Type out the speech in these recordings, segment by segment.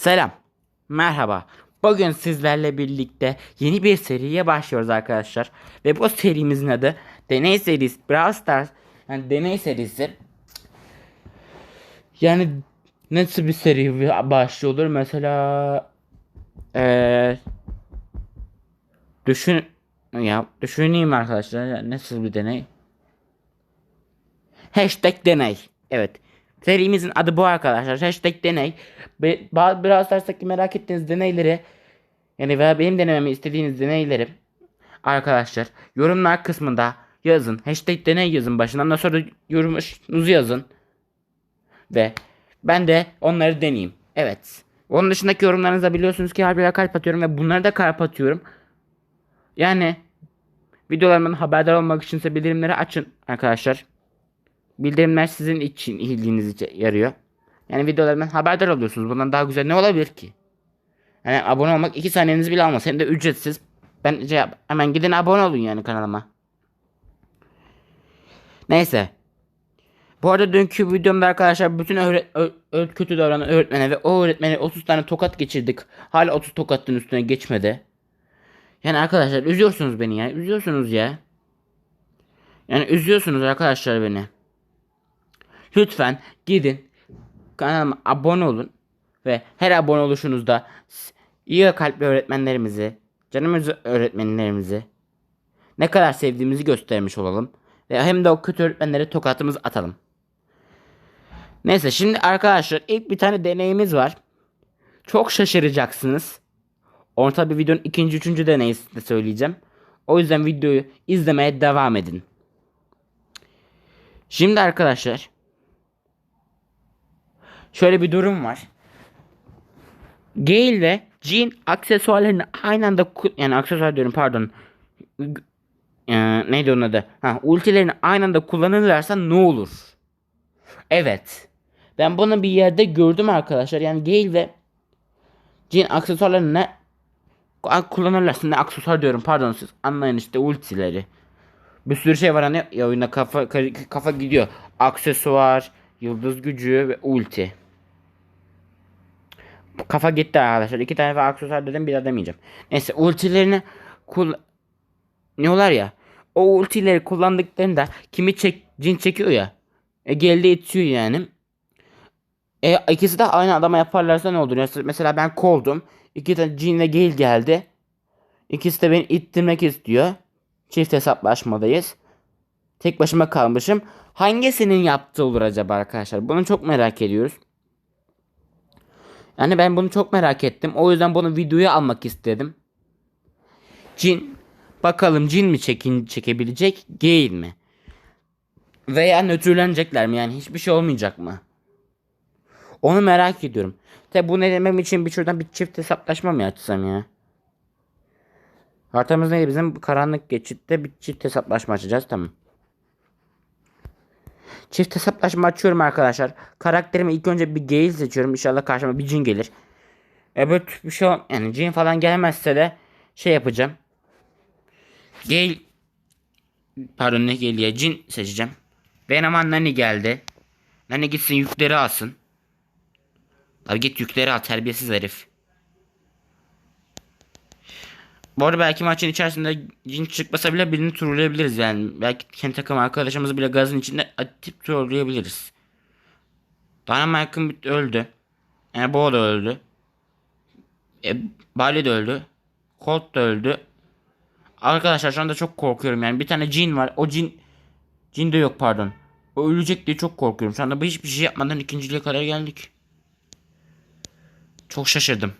Selam. Merhaba. Bugün sizlerle birlikte yeni bir seriye başlıyoruz arkadaşlar. Ve bu serimizin adı Deney serisi Brawl Stars. Yani deney serisi. Yani nasıl bir seri başlıyor mesela eee düşün ya düşüneyim arkadaşlar Ya nasıl bir deney Hashtag deney. Evet. Serimizin adı bu arkadaşlar. Hashtag deney. Biraz Stars'taki merak ettiğiniz deneyleri yani veya benim denememi istediğiniz deneyleri arkadaşlar yorumlar kısmında yazın. Hashtag deney yazın başına. Ondan sonra yorumunuzu yazın. Ve ben de onları deneyeyim. Evet. Onun dışındaki yorumlarınızda biliyorsunuz ki her birine kalp atıyorum ve bunları da kalp atıyorum. Yani videolarımdan haberdar olmak içinse bildirimleri açın arkadaşlar. Bildirimler sizin için ilginiz için yarıyor. Yani videolarımdan haberdar oluyorsunuz. Bundan daha güzel ne olabilir ki? Yani abone olmak 2 saniyenizi bile almaz. Hem de ücretsiz. Bence hemen gidin abone olun yani kanalıma. Neyse. Bu arada dünkü videomda arkadaşlar bütün öğret kötü davranan öğretmene ve o öğretmene 30 tane tokat geçirdik. Hala 30 tokatın üstüne geçmedi. Yani arkadaşlar üzüyorsunuz beni ya. Üzüyorsunuz ya. Yani üzüyorsunuz arkadaşlar beni. Lütfen gidin kanalıma abone olun ve her abone oluşunuzda iyi kalpli öğretmenlerimizi, canımız öğretmenlerimizi ne kadar sevdiğimizi göstermiş olalım ve hem de o kötü öğretmenlere tokatımız atalım. Neyse şimdi arkadaşlar ilk bir tane deneyimiz var. Çok şaşıracaksınız. Onu tabi videonun ikinci üçüncü deneyi de söyleyeceğim. O yüzden videoyu izlemeye devam edin. Şimdi arkadaşlar şöyle bir durum var. Gale ve Jean aksesuarlarını aynı anda yani aksesuar diyorum pardon. Ee, neydi onun adı? Ha, ultilerini aynı anda kullanırlarsa ne olur? Evet. Ben bunu bir yerde gördüm arkadaşlar. Yani Gale ve Jean aksesuarlarını ne kullanırlarsa ne aksesuar diyorum pardon siz anlayın işte ultileri. Bir sürü şey var hani ya oyunda kafa kafa gidiyor. Aksesuar, yıldız gücü ve ulti. Kafa gitti arkadaşlar. İki tane ve aksesuar dedim bir daha demeyeceğim. Neyse ultilerini kul diyorlar ya. O ultileri kullandıklarında kimi çek cin çekiyor ya. E, geldi itiyor yani. E, ikisi de aynı adama yaparlarsa ne olur? Mesela ben koldum. İki tane cinle gel geldi. İkisi de beni ittirmek istiyor. Çift hesaplaşmadayız. Tek başıma kalmışım. Hangisinin yaptığı olur acaba arkadaşlar? Bunu çok merak ediyoruz. Yani ben bunu çok merak ettim. O yüzden bunu videoya almak istedim. Cin. Bakalım cin mi çekin, çekebilecek? Gale mi? Veya nötrlenecekler mi? Yani hiçbir şey olmayacak mı? Onu merak ediyorum. Tabi bu ne demem için bir şuradan bir çift hesaplaşma mı açsam ya? Haritamız neydi bizim? Karanlık geçitte bir çift hesaplaşma açacağız tamam. Çift hesaplaşma açıyorum arkadaşlar. Karakterimi ilk önce bir Gale seçiyorum. İnşallah karşıma bir Jin gelir. Evet bir şey yani Jin falan gelmezse de şey yapacağım. Gale pardon ne Gale ya Jin seçeceğim. Ben aman Nani geldi. Nani gitsin yükleri alsın. Abi git yükleri al terbiyesiz herif. Bu arada belki maçın içerisinde cin çıkmasa bile birini turlayabiliriz yani. Belki kendi takım arkadaşımızı bile gazın içinde atıp turlayabiliriz. Dynamite'ın öldü. Yani Bo da öldü. E, Bali de öldü. Colt da öldü. Arkadaşlar şu anda çok korkuyorum yani. Bir tane cin var. O cin... Cin de yok pardon. O ölecek diye çok korkuyorum. Şu anda hiçbir şey yapmadan ikinciliğe kadar geldik. Çok şaşırdım.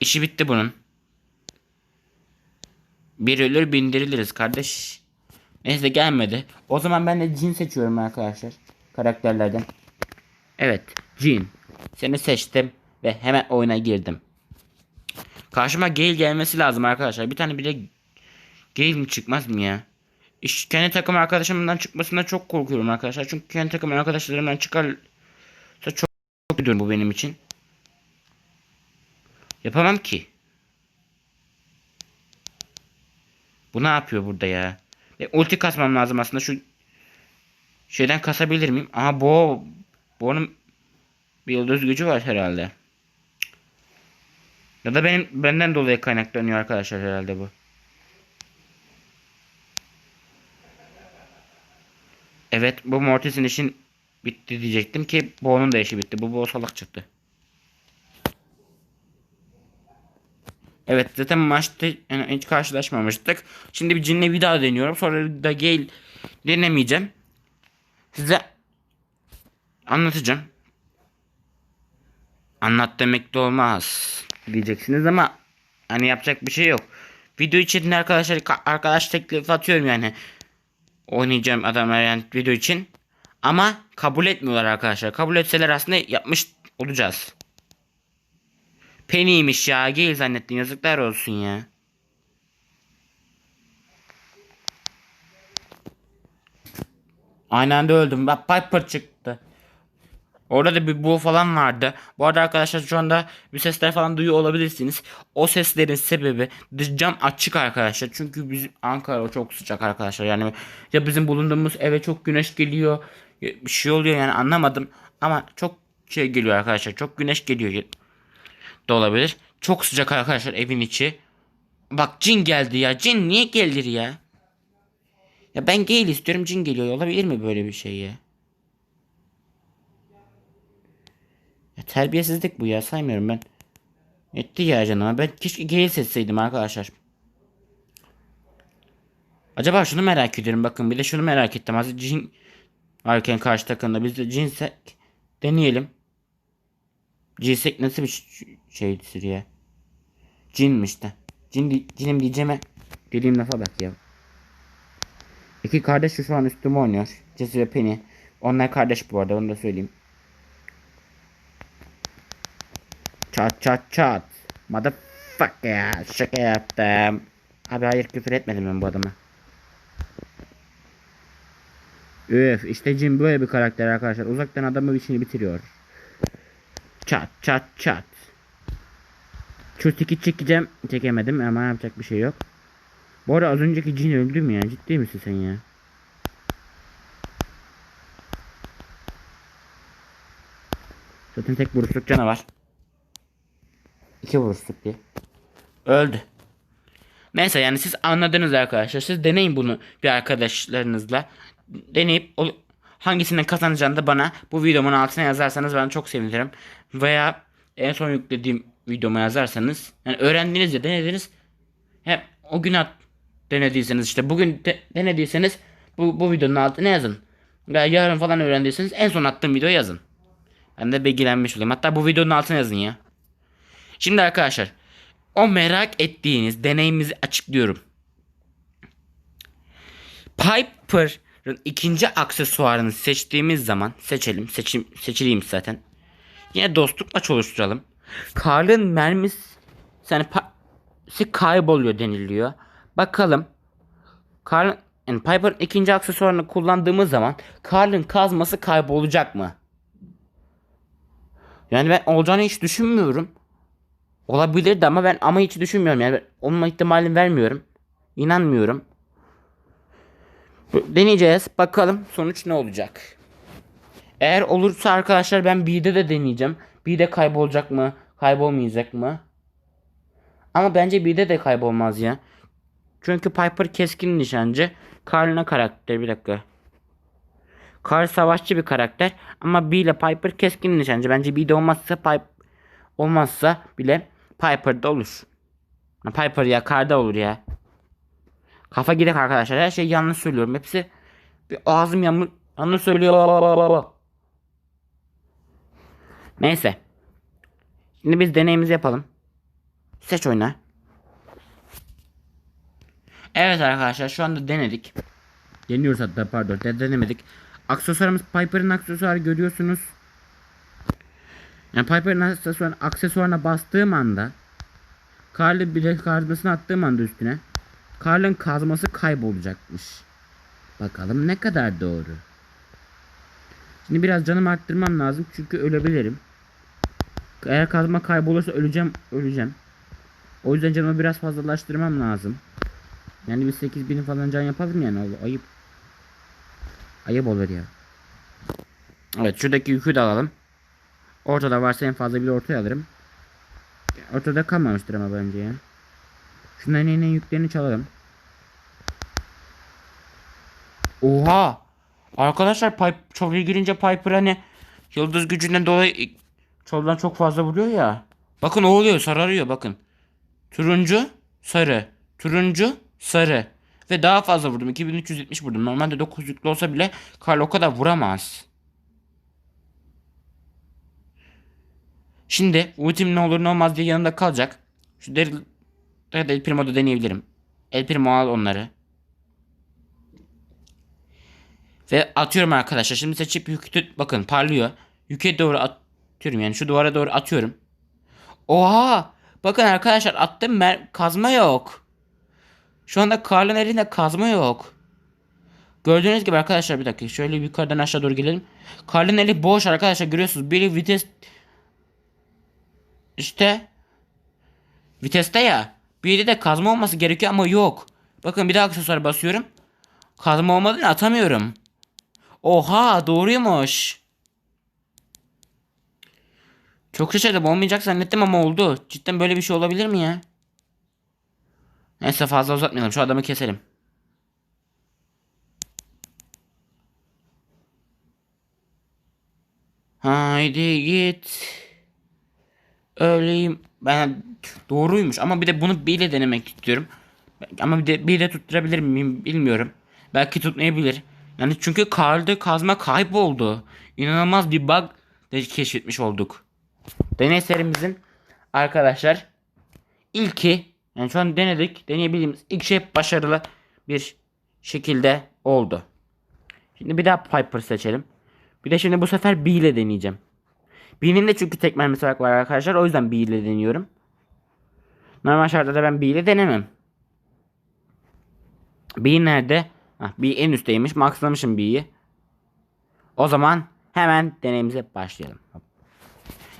İşi bitti bunun. Bir ölür bindiriliriz kardeş. Neyse gelmedi. O zaman ben de Jin seçiyorum arkadaşlar. Karakterlerden. Evet Jin. Seni seçtim ve hemen oyuna girdim. Karşıma Gale gelmesi lazım arkadaşlar. Bir tane bile Gale mi çıkmaz mı ya? İş, kendi takım arkadaşımdan çıkmasına çok korkuyorum arkadaşlar. Çünkü kendi takım arkadaşlarımdan çıkarsa çok, çok durum bu benim için. Yapamam ki. Bu ne yapıyor burada ya? E, ulti kasmam lazım aslında şu şeyden kasabilir miyim? Aha bu bu onun Bir yıldız gücü var herhalde. Ya da benim benden dolayı kaynaklanıyor arkadaşlar herhalde bu. Evet bu Mortis'in işin bitti diyecektim ki bu onun da işi bitti. Bu bu salak çıktı. Evet zaten maçta yani hiç karşılaşmamıştık. Şimdi bir cinle bir daha deniyorum. Sonra da Gale denemeyeceğim. Size anlatacağım. Anlat demek de olmaz diyeceksiniz ama hani yapacak bir şey yok. Video için de arkadaşlar arkadaş teklif atıyorum yani. Oynayacağım adamlar yani video için. Ama kabul etmiyorlar arkadaşlar. Kabul etseler aslında yapmış olacağız. Penny'ymiş ya. Gale zannettim. Yazıklar olsun ya. Aynı anda öldüm. Bak Piper çıktı. Orada da bir bu falan vardı. Bu arada arkadaşlar şu anda bir sesler falan duyuyor olabilirsiniz. O seslerin sebebi cam açık arkadaşlar. Çünkü bizim Ankara çok sıcak arkadaşlar. Yani ya bizim bulunduğumuz eve çok güneş geliyor. Bir şey oluyor yani anlamadım. Ama çok şey geliyor arkadaşlar. Çok güneş geliyor da olabilir. Çok sıcak arkadaşlar evin içi. Bak cin geldi ya. Cin niye gelir ya? Ya ben Gale istiyorum cin geliyor. Olabilir mi böyle bir şey ya? Ya terbiyesizlik bu ya saymıyorum ben. Etti ya canıma. Ben keşke Gale seçseydim arkadaşlar. Acaba şunu merak ediyorum bakın bir de şunu merak ettim. Hazır cin varken karşı takımda biz de cinsek deneyelim. Cinsek nasıl bir şeydir ya? Cinmiş de. Cin, cinim diyeceğime dediğim lafa bak ya. İki kardeş şu an üstüme oynuyor. Jesse ve Penny. Onlar kardeş bu arada onu da söyleyeyim. Çat çat çat. Motherfucker. Şaka yaptım. Abi hayır küfür etmedim ben bu adama. Üf işte Jim böyle bir karakter arkadaşlar. Uzaktan adamı işini bitiriyor. Çat çat çat. Şu tiki çekeceğim. Çekemedim ama yapacak bir şey yok. Bu arada az önceki cin öldü mü ya? Ciddi misin sen ya? Zaten tek vuruşluk canavar. İki vuruşluk diye. Öldü. Neyse yani siz anladınız arkadaşlar. Siz deneyin bunu bir arkadaşlarınızla. Deneyip hangisinden kazanacağını da bana bu videomun altına yazarsanız ben çok sevinirim. Veya en son yüklediğim videoma yazarsanız yani öğrendiniz ya denediniz. Hem o gün at denediyseniz işte bugün de, denediyseniz bu, bu videonun altına yazın. Veya yarın falan öğrendiyseniz en son attığım videoyu yazın. Ben de bilgilenmiş olayım. Hatta bu videonun altına yazın ya. Şimdi arkadaşlar o merak ettiğiniz deneyimizi açıklıyorum. Piper'ın ikinci aksesuarını seçtiğimiz zaman seçelim. Seçim, seçileyim zaten. Yine dostluk maç oluşturalım. Karl'ın mermisi yani kayboluyor deniliyor. Bakalım. Karl'ın yani Piper'ın ikinci aksesuarını kullandığımız zaman Karl'ın kazması kaybolacak mı? Yani ben olacağını hiç düşünmüyorum. Olabilirdi ama ben ama hiç düşünmüyorum yani olma ihtimalini vermiyorum. İnanmıyorum. Deneyeceğiz. Bakalım sonuç ne olacak. Eğer olursa arkadaşlar ben B'de de deneyeceğim. B'de kaybolacak mı? Kaybolmayacak mı? Ama bence B'de de kaybolmaz ya. Çünkü Piper keskin nişancı. Karl'ına karakter bir dakika. Karl savaşçı bir karakter ama B ile Piper keskin nişancı. Bence B'de olmazsa Piper olmazsa bile Piper'da olur. Piper ya Kar'da olur ya. Kafa gidek arkadaşlar. Her şeyi yanlış söylüyorum. Hepsi bir ağzım yanlış, yanlış söylüyor. Neyse. Şimdi biz deneyimizi yapalım. Seç oyna. Evet arkadaşlar şu anda denedik. Deniyoruz hatta pardon de denemedik. Aksesuarımız Piper'ın aksesuarı görüyorsunuz. Yani Piper'ın aksesuarına, aksesuarına bastığım anda Karl'ı bile kazmasını attığım anda üstüne Karl'ın kazması kaybolacakmış. Bakalım ne kadar doğru. Şimdi biraz canımı arttırmam lazım çünkü ölebilirim. Eğer kazma kaybolursa öleceğim, öleceğim. O yüzden canımı biraz fazlalaştırmam lazım. Yani bir 8000 falan can yapalım yani ayıp. Ayıp olur ya. Evet şuradaki yükü de alalım. Ortada varsa en fazla bir ortaya alırım. Ortada kalmamıştır ama bence ya. Şunların en yüklerini çalalım. Oha! Arkadaşlar Pipe girince Piper hani yıldız gücünden dolayı çalıdan çok fazla vuruyor ya. Bakın o oluyor sararıyor bakın. Turuncu, sarı. Turuncu, sarı. Ve daha fazla vurdum. 2370 vurdum. Normalde 9 yüklü olsa bile Karl o kadar vuramaz. Şimdi ultim ne olur ne olmaz diye yanında kalacak. Şu deri ya da El Primo'da deneyebilirim. El Primo al onları. Ve atıyorum arkadaşlar. Şimdi seçip yükü bakın parlıyor. Yüke doğru atıyorum yani şu duvara doğru atıyorum. Oha! Bakın arkadaşlar attım mer kazma yok. Şu anda Karl'ın elinde kazma yok. Gördüğünüz gibi arkadaşlar bir dakika şöyle yukarıdan aşağı doğru gelelim. Karl'ın eli boş arkadaşlar görüyorsunuz. Biri vites işte viteste ya. Biri de kazma olması gerekiyor ama yok. Bakın bir daha aksesuar basıyorum. Kazma olmadığını atamıyorum. Oha doğruymuş. Çok şaşırdım olmayacak zannettim ama oldu. Cidden böyle bir şey olabilir mi ya? Neyse fazla uzatmayalım şu adamı keselim. Haydi git. Öyleyim. Ben doğruymuş ama bir de bunu bir de denemek istiyorum. Ama bir de bir de tutturabilir miyim bilmiyorum. Belki tutmayabilir. Yani çünkü Karl'da kazma kayboldu. İnanılmaz bir bug de keşfetmiş olduk. Deney serimizin arkadaşlar ilki yani şu an denedik. Deneyebildiğimiz ilk şey başarılı bir şekilde oldu. Şimdi bir daha Piper seçelim. Bir de şimdi bu sefer B ile deneyeceğim. B'nin de çünkü tek mermisi var arkadaşlar. O yüzden B ile deniyorum. Normal şartlarda ben B ile denemem. B nerede? Hah, B en üstteymiş. Maxlamışım B'yi. O zaman hemen deneyimize başlayalım.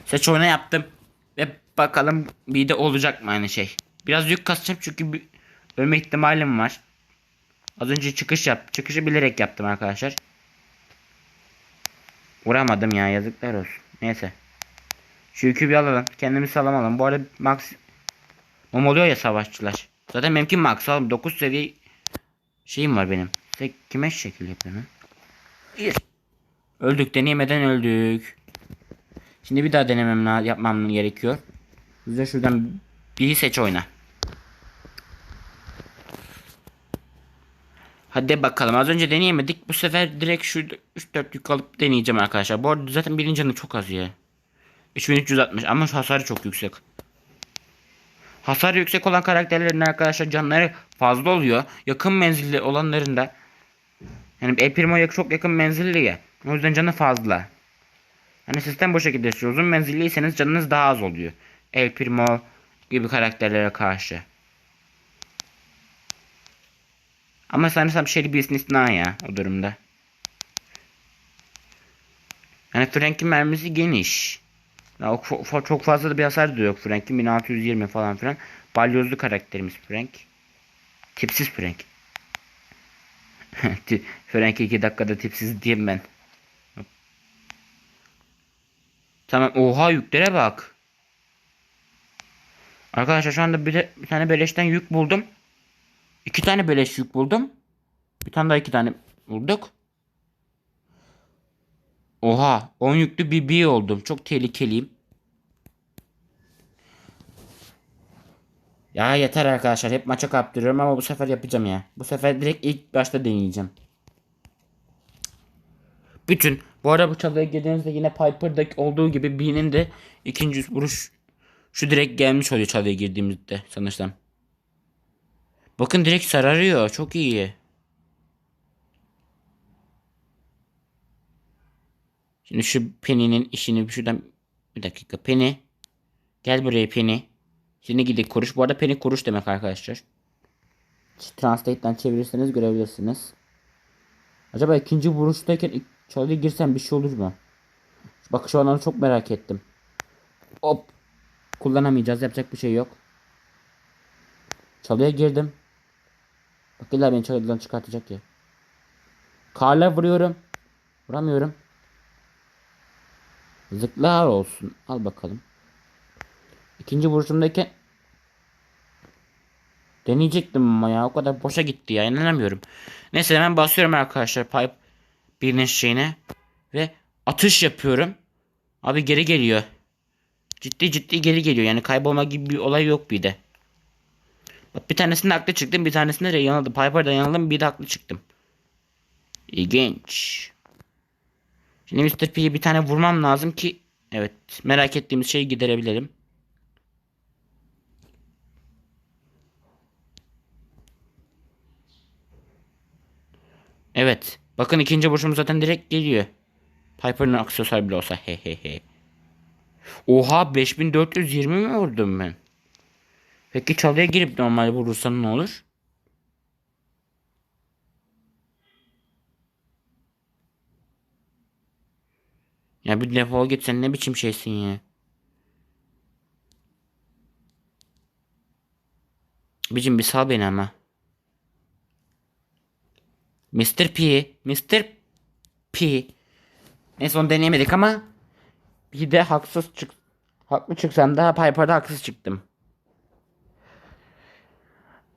Seç oyuna yaptım. Ve bakalım B'de olacak mı aynı şey. Biraz yük kasacağım çünkü bir ölme ihtimalim var. Az önce çıkış yap. Çıkışı bilerek yaptım arkadaşlar. Vuramadım ya yazıklar olsun. Neyse. Şu yükü bir alalım. Kendimizi salamalım. Bu arada max Mom oluyor ya savaşçılar. Zaten benimki max oğlum. 9 seviye şeyim var benim. Sen kime şekil yapıyorsun? Bir. Öldük deneyemeden öldük. Şimdi bir daha denemem yapmam gerekiyor. Bize şuradan bir seç oyna. Hadi bakalım. Az önce deneyemedik. Bu sefer direkt şu 3-4 yük alıp deneyeceğim arkadaşlar. Bu arada zaten birinci canı çok az ya. 3360 ama şu hasarı çok yüksek. Hasarı yüksek olan karakterlerin arkadaşlar canları fazla oluyor. Yakın menzilli olanların da yani El çok yakın menzilli ya. O yüzden canı fazla. Hani sistem bu şekilde işliyor. Uzun menzilliyseniz canınız daha az oluyor. El gibi karakterlere karşı. Ama sanırsam Shelly bir istisna ya o durumda. Yani Frank'in mermisi geniş. Ya, çok fazla da bir hasar da yok Frank'in 1620 falan filan. Balyozlu karakterimiz Frank. Tipsiz Frank. Frank 2 dakikada tipsiz diyeyim ben. Tamam oha yüklere bak. Arkadaşlar şu anda bir, de, bir tane beleşten yük buldum. İki tane beleş yük buldum. Bir tane daha iki tane bulduk. Oha 10 yüklü bir B oldum. Çok tehlikeliyim. Ya yeter arkadaşlar. Hep maça kaptırıyorum ama bu sefer yapacağım ya. Bu sefer direkt ilk başta deneyeceğim. Bütün. Bu arada bu çalıya girdiğinizde yine Piper'daki olduğu gibi B'nin de ikinci vuruş şu direkt gelmiş oluyor çalıya girdiğimizde sanırsam. Bakın direkt sararıyor. Çok iyi. Şimdi şu Penny'nin işini şuradan bir dakika. Penny. Gel buraya Penny. Şimdi gidik kuruş. Bu arada Penny kuruş demek arkadaşlar. Translate'den çevirirseniz görebilirsiniz. Acaba ikinci vuruştayken çalıya girsem bir şey olur mu? Bak şu an onu çok merak ettim. Hop. Kullanamayacağız. Yapacak bir şey yok. Çalıya girdim. Bak illa beni çalıdan çıkartacak ya. Karla vuruyorum. Vuramıyorum. Zıklar olsun. Al bakalım. İkinci vuruşumdayken deneyecektim ama ya o kadar boşa gitti ya inanamıyorum. Neyse hemen basıyorum arkadaşlar pipe birinin şeyine ve atış yapıyorum. Abi geri geliyor. Ciddi ciddi geri geliyor yani kaybolma gibi bir olay yok bir de. Bir tanesinde haklı çıktım bir tanesinde de yanıldım. Piper'dan yanıldım bir de haklı çıktım. İlginç. Şimdi Mr. P'ye bir tane vurmam lazım ki evet merak ettiğimiz şeyi giderebilelim. Evet. Bakın ikinci vuruşum zaten direkt geliyor. Piper'ın aksesuar bile olsa he he he. Oha 5420 mi vurdum ben? Peki çalıya girip normal vurursan ne olur? Ya bir defol git sen ne biçim şeysin ya. Bicim bir sal beni ama. Mr. P. Mr. P. Neyse onu deneyemedik ama bir de haksız çık haklı çıksam da Piper'da haksız çıktım.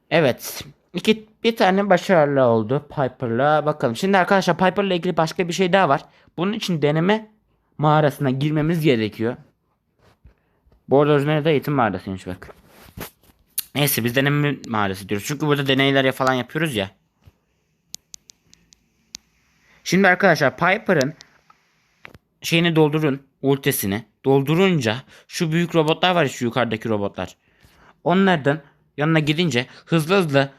Evet. İki, bir tane başarılı oldu Piper'la. Bakalım. Şimdi arkadaşlar Piper'la ilgili başka bir şey daha var. Bunun için deneme mağarasına girmemiz gerekiyor. Bu arada orijinali de eğitim mağarasıymış bak. Neyse biz deneme mağarası diyoruz. Çünkü burada deneyler falan yapıyoruz ya. Şimdi arkadaşlar Piper'ın şeyini doldurun. Ultisini. Doldurunca şu büyük robotlar var ya şu yukarıdaki robotlar. Onlardan yanına gidince hızlı hızlı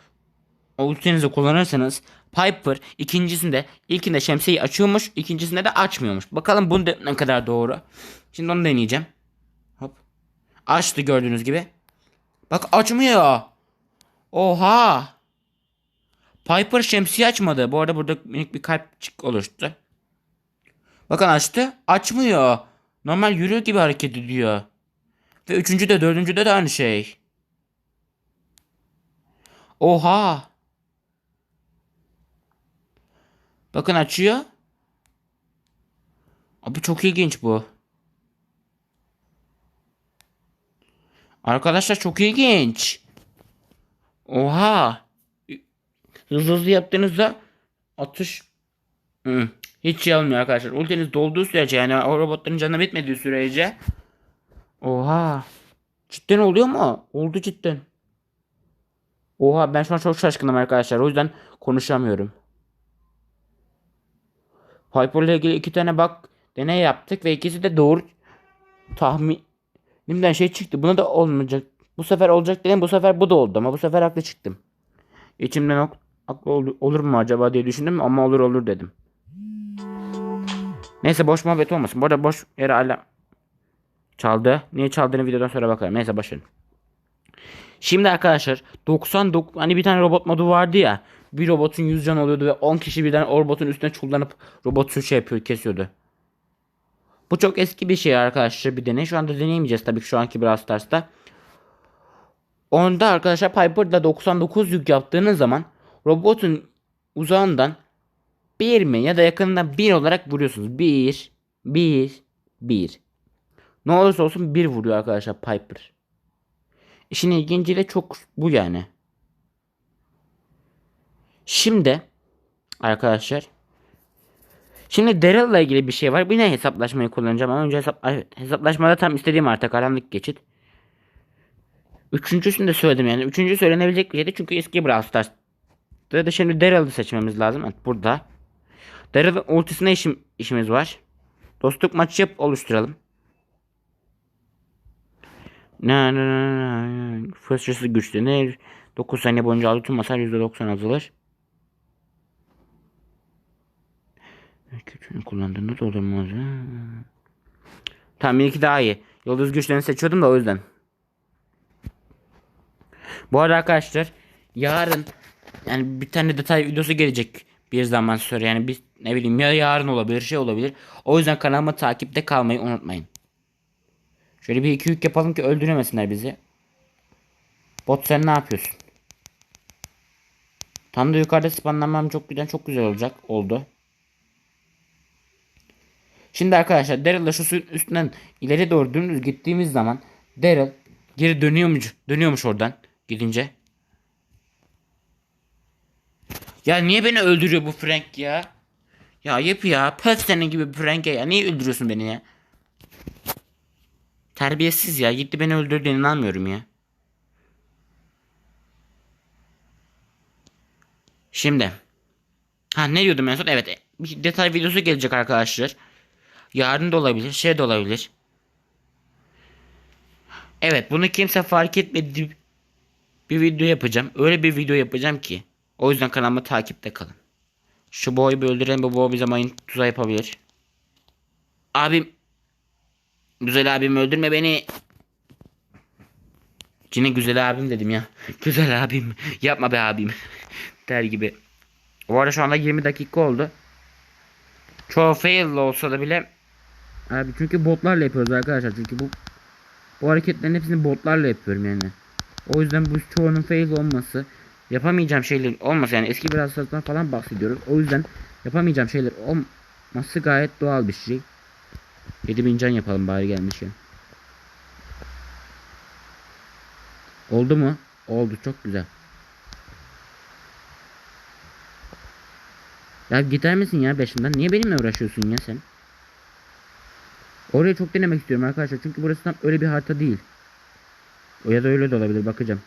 o ultinizi kullanırsanız Piper ikincisinde ilkinde şemsiyeyi açıyormuş ikincisinde de açmıyormuş. Bakalım bu ne kadar doğru. Şimdi onu deneyeceğim. Hop. Açtı gördüğünüz gibi. Bak açmıyor. Oha. Piper şemsiye açmadı. Bu arada burada minik bir kalpçik oluştu. Bakın açtı. Açmıyor. Normal yürüyor gibi hareket ediyor. Ve üçüncü de dördüncü de de aynı şey. Oha. Bakın açıyor. Abi çok ilginç bu. Arkadaşlar çok ilginç. Oha. Hızlı hızlı yaptığınızda atış hiç olmuyor arkadaşlar. Ultiniz dolduğu sürece yani o robotların canı bitmediği sürece Oha. Cidden oluyor mu? Oldu cidden. Oha ben şu an çok şaşkınım arkadaşlar. O yüzden konuşamıyorum. Piper ile ilgili iki tane bak deney yaptık ve ikisi de doğru tahminimden şey çıktı. Buna da olmayacak. Bu sefer olacak dedim. Bu sefer bu da oldu ama bu sefer haklı çıktım. İçimden ok aklı olur, mu acaba diye düşündüm ama olur olur dedim. Neyse boş muhabbet olmasın. Bu arada boş yere hala çaldı. Niye çaldığını videodan sonra bakarım. Neyse başlayalım. Şimdi arkadaşlar 99 hani bir tane robot modu vardı ya. Bir robotun 100 can oluyordu ve 10 kişi birden o robotun üstüne çullanıp robotu şey yapıyor kesiyordu. Bu çok eski bir şey arkadaşlar bir deney. Şu anda deneyemeyeceğiz tabii ki şu anki Brawl Stars'ta. Onda arkadaşlar Piper'da 99 yük yaptığınız zaman robotun uzağından bir mi ya da yakınından bir olarak vuruyorsunuz. Bir, bir, bir. Ne olursa olsun bir vuruyor arkadaşlar Piper. İşin ilginci de çok bu yani. Şimdi arkadaşlar Şimdi Daryl'la ilgili bir şey var. Yine hesaplaşmayı kullanacağım ama önce hesap, hesaplaşmada tam istediğim artık karanlık geçit. Üçüncüsünü de söyledim yani. Üçüncü söylenebilecek bir şeydi çünkü eski Brawl Stars'tı. Da şimdi Daryl'ı seçmemiz lazım. Evet, burada. Daryl'ın ultisine işim, işimiz var. Dostluk maçı yap oluşturalım. Ne ne ne ne. Fırsatçısı güçlenir. 9 saniye boyunca aldığı tüm hasar %90 azalır. Kötünü kullandığında da olmaz. Tamam benimki daha iyi. Yıldız güçlerini seçiyordum da o yüzden. Bu arada arkadaşlar yarın yani bir tane detay videosu gelecek bir zaman sonra yani bir ne bileyim ya yarın olabilir şey olabilir. O yüzden kanalıma takipte kalmayı unutmayın. Şöyle bir iki yük yapalım ki öldüremesinler bizi. Bot sen ne yapıyorsun? Tam da yukarıda spawnlanmam çok güzel çok güzel olacak. Oldu. Şimdi arkadaşlar Daryl'la şu suyun üstünden ileri doğru dümdüz gittiğimiz zaman Daryl geri dönüyormuş, dönüyormuş oradan gidince. Ya niye beni öldürüyor bu Frank ya? Ya ayıp ya. Pöf senin gibi bir Frank ya. Niye öldürüyorsun beni ya? Terbiyesiz ya. Gitti beni öldürdü inanmıyorum ya. Şimdi. Ha ne diyordum en son? Evet. Bir detay videosu gelecek arkadaşlar. Yarın da olabilir. Şey de olabilir. Evet bunu kimse fark etmedi. Bir video yapacağım. Öyle bir video yapacağım ki. O yüzden kanalıma takipte kalın. Şu boyu bir bu boy bize mayın tuzağı yapabilir. Abim. Güzel abim öldürme beni. Yine güzel abim dedim ya. Güzel abim. Yapma be abim. Der gibi. Bu arada şu anda 20 dakika oldu. Çoğu fail olsa da bile Abi çünkü botlarla yapıyoruz arkadaşlar. Çünkü bu bu hareketlerin hepsini botlarla yapıyorum yani. O yüzden bu çoğunun fail olması yapamayacağım şeyler olması yani eski bir hastalıktan falan bahsediyoruz. O yüzden yapamayacağım şeyler olması gayet doğal bir şey. 7000 can yapalım bari gelmiş ya. Oldu mu? Oldu çok güzel. Ya gider misin ya başımdan? Niye benimle uğraşıyorsun ya sen? Orayı çok denemek istiyorum arkadaşlar. Çünkü burası tam öyle bir harita değil. O ya da öyle de olabilir. Bakacağım.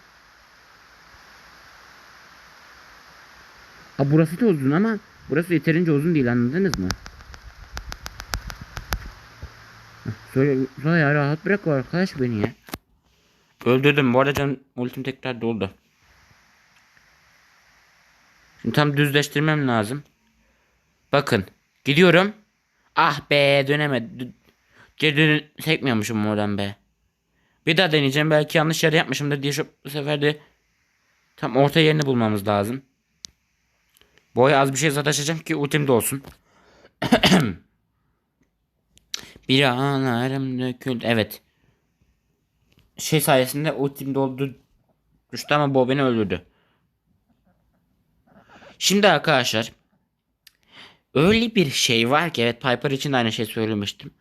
Aa, burası da uzun ama burası yeterince uzun değil anladınız mı? Söyle, ya rahat bırak o arkadaş beni ya. Öldürdüm. Bu arada can ultim tekrar doldu. Şimdi tam düzleştirmem lazım. Bakın. Gidiyorum. Ah be dönemedim. Geri sekmiyormuşum oradan be. Bir daha deneyeceğim. Belki yanlış yere yapmışımdır diye şu bu sefer de tam orta yerini bulmamız lazım. Boya az bir şey sataşacağım ki ultim de olsun. bir anlarım döküldü. Evet. Şey sayesinde ultim doldu. Düştü ama bu beni öldürdü. Şimdi arkadaşlar. Öyle bir şey var ki evet Piper için de aynı şey söylemiştim.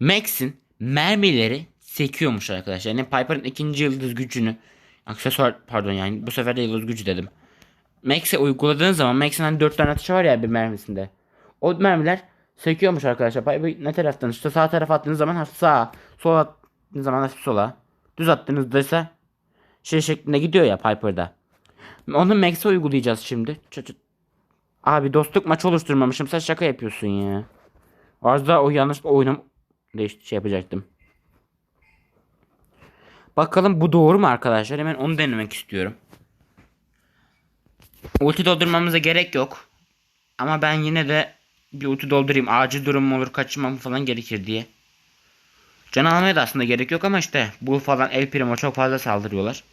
Max'in mermileri sekiyormuş arkadaşlar. Yani Piper'ın ikinci yıldız gücünü aksesuar pardon yani bu sefer de yıldız gücü dedim. Max'e uyguladığın zaman Max'in hani 4 tane atışı var ya bir mermisinde. O mermiler sekiyormuş arkadaşlar. Piper ne taraftan işte sağ tarafa attığınız zaman hafif sağa, sol attığınız zaman hafif sola. Düz attığınızda ise şey şeklinde gidiyor ya Piper'da. Onu Max'e uygulayacağız şimdi. Çıt. Abi dostluk maç oluşturmamışım. Sen şaka yapıyorsun ya. Az daha o yanlış oyunum değiş şey yapacaktım. Bakalım bu doğru mu arkadaşlar? Hemen onu denemek istiyorum. Ulti doldurmamıza gerek yok. Ama ben yine de bir ulti doldurayım. Acil durum olur kaçırmam falan gerekir diye. Can almaya da aslında gerek yok ama işte bu falan El Primo çok fazla saldırıyorlar.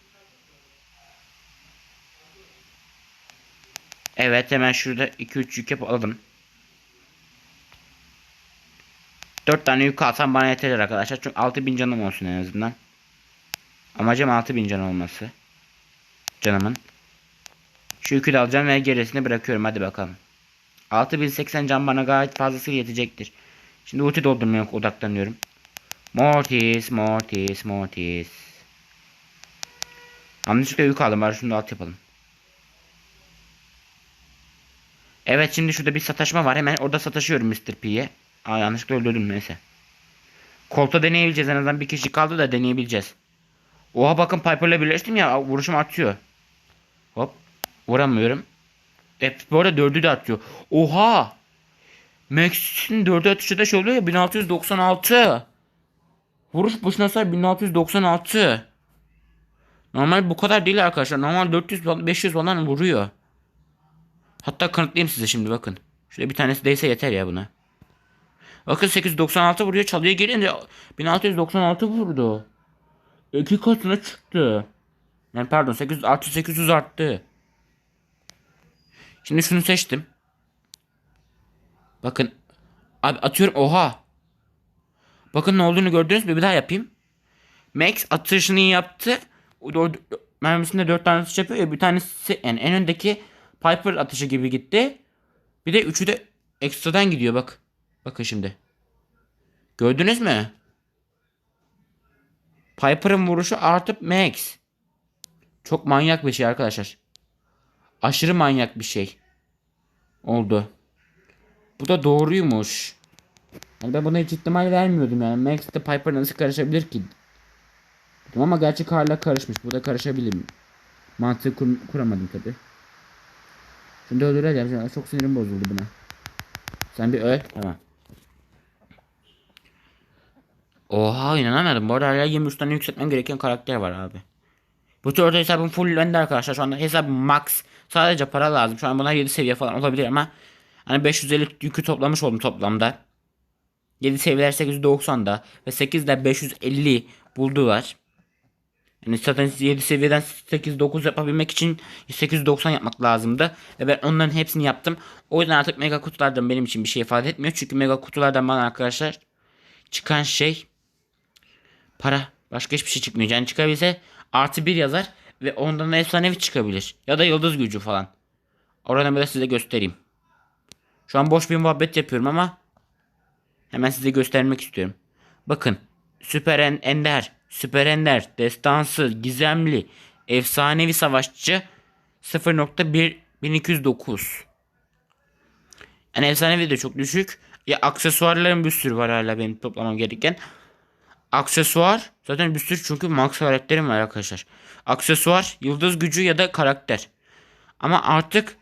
Evet hemen şurada 2-3 yük yapalım. 4 tane yük alsam bana yeter arkadaşlar. Çünkü 6000 canım olsun en azından. Amacım 6000 can olması. Canımın. Şu yükü de alacağım ve gerisini bırakıyorum. Hadi bakalım. 6080 can bana gayet fazlasıyla yetecektir. Şimdi ulti doldurmaya odaklanıyorum. Mortis, Mortis, Mortis. Yanlışlıkla yük aldım. Bari şunu da alt yapalım. Evet şimdi şurada bir sataşma var. Hemen orada sataşıyorum Mr. P'ye. Aa yanlışlıkla öldürdüm neyse. Kolta deneyebileceğiz. En azından bir kişi kaldı da deneyebileceğiz. Oha bakın Piper'la birleştim ya. Vuruşum artıyor. Hop. Vuramıyorum. Hep bu arada dördü de atıyor. Oha. Max'in dördü atışı da şey oluyor ya 1696. Vuruş başına hasar 1696. Normal bu kadar değil arkadaşlar. Normal 400 500 falan vuruyor. Hatta kanıtlayayım size şimdi bakın. Şöyle bir tanesi değse yeter ya buna. Bakın 896 vuruyor çalıya gelince 1696 vurdu. İki katına çıktı. Yani pardon 800 artı 800 arttı. Şimdi şunu seçtim. Bakın. Abi atıyorum oha. Bakın ne olduğunu gördünüz mü? Bir daha yapayım. Max atışını yaptı. Mermisinde 4 tane atış yapıyor ya. Bir tanesi yani en öndeki Piper atışı gibi gitti. Bir de üçü de ekstradan gidiyor bak. Bakın şimdi. Gördünüz mü? Piper'ın vuruşu artıp max. Çok manyak bir şey arkadaşlar. Aşırı manyak bir şey. Oldu. Bu da doğruymuş. Yani ben buna hiç ihtimal vermiyordum yani. Max de Piper nasıl karışabilir ki? Ama gerçek hala karışmış. Bu da karışabilir mi? Mantığı kur- kuramadım tabi. Şimdi öldüreceğim. Çok sinirim bozuldu buna. Sen bir öl. Tamam. Oha inanamadım. Bu arada hala 23 tane yükseltmem gereken karakter var abi. Bu turda hesabım fullendi arkadaşlar. Şu anda hesabım max. Sadece para lazım. Şu an buna 7 seviye falan olabilir ama hani 550 yükü toplamış oldum toplamda. 7 seviyeler 890'da ve 8'de 550 buldular. Yani zaten 7 seviyeden 8-9 yapabilmek için 890 yapmak lazımdı. Ve ben onların hepsini yaptım. O yüzden artık mega kutulardan benim için bir şey ifade etmiyor. Çünkü mega kutulardan bana arkadaşlar çıkan şey para. Başka hiçbir şey çıkmıyor. Yani çıkabilse artı bir yazar ve ondan efsanevi çıkabilir. Ya da yıldız gücü falan. Oradan böyle size göstereyim. Şu an boş bir muhabbet yapıyorum ama hemen size göstermek istiyorum. Bakın. Süper en Ender, Süper Ender, Destansı, Gizemli, Efsanevi Savaşçı 0.1 1209. Yani efsanevi de çok düşük. Ya aksesuarların bir sürü var hala benim toplamam gereken. Aksesuar zaten bir sürü çünkü max karakterim var arkadaşlar. Aksesuar, yıldız gücü ya da karakter. Ama artık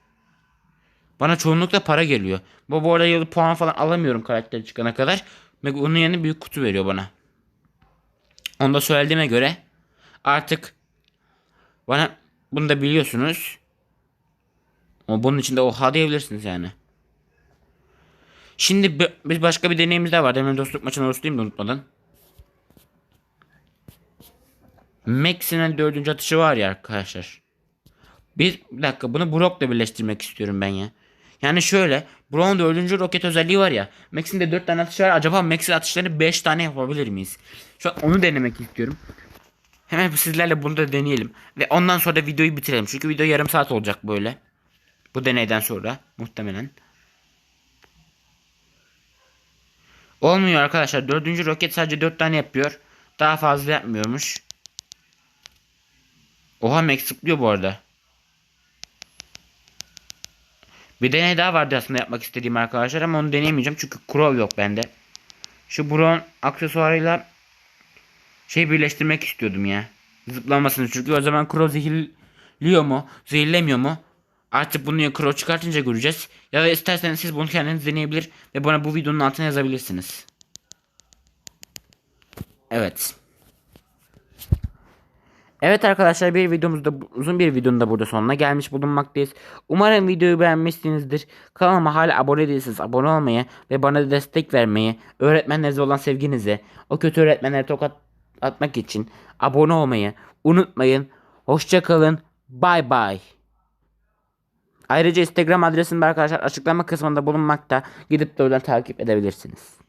bana çoğunlukla para geliyor. Bu bu arada yılı puan falan alamıyorum karakter çıkana kadar. Ve onun yerine büyük kutu veriyor bana. Onu da söylediğime göre artık bana bunu da biliyorsunuz. Ama bunun içinde oha diyebilirsiniz yani. Şimdi bi- biz başka bir deneyimiz daha var. Demin dostluk maçını dostlayayım da unutmadan. Max'in dördüncü atışı var ya arkadaşlar. Bir, bir dakika bunu Brock'la birleştirmek istiyorum ben ya. Yani şöyle Brock'un dördüncü roket özelliği var ya. Max'in de dört tane atışı var. Acaba Max'in atışlarını beş tane yapabilir miyiz? Şu an onu denemek istiyorum. Hemen sizlerle bunu da deneyelim. Ve ondan sonra da videoyu bitirelim. Çünkü video yarım saat olacak böyle. Bu deneyden sonra muhtemelen. Olmuyor arkadaşlar. Dördüncü roket sadece dört tane yapıyor. Daha fazla yapmıyormuş. Oha Max bu arada. Bir deney daha vardı aslında yapmak istediğim arkadaşlar ama onu deneyemeyeceğim çünkü Crow yok bende. Şu Brown aksesuarıyla şey birleştirmek istiyordum ya. Zıplamasını çünkü o zaman Crow zehirliyor mu? Zehirlemiyor mu? Artık bunu ya Crow çıkartınca göreceğiz. Ya da isterseniz siz bunu kendiniz deneyebilir ve bana bu videonun altına yazabilirsiniz. Evet. Evet arkadaşlar bir videomuzda uzun bir videonun da burada sonuna gelmiş bulunmaktayız. Umarım videoyu beğenmişsinizdir. Kanalıma hala abone değilseniz abone olmayı ve bana destek vermeyi, öğretmenlerinize olan sevginizi, o kötü öğretmenlere tokat atmak için abone olmayı unutmayın. Hoşçakalın. Bay bay. Ayrıca Instagram adresim arkadaşlar açıklama kısmında bulunmakta. Gidip de oradan takip edebilirsiniz.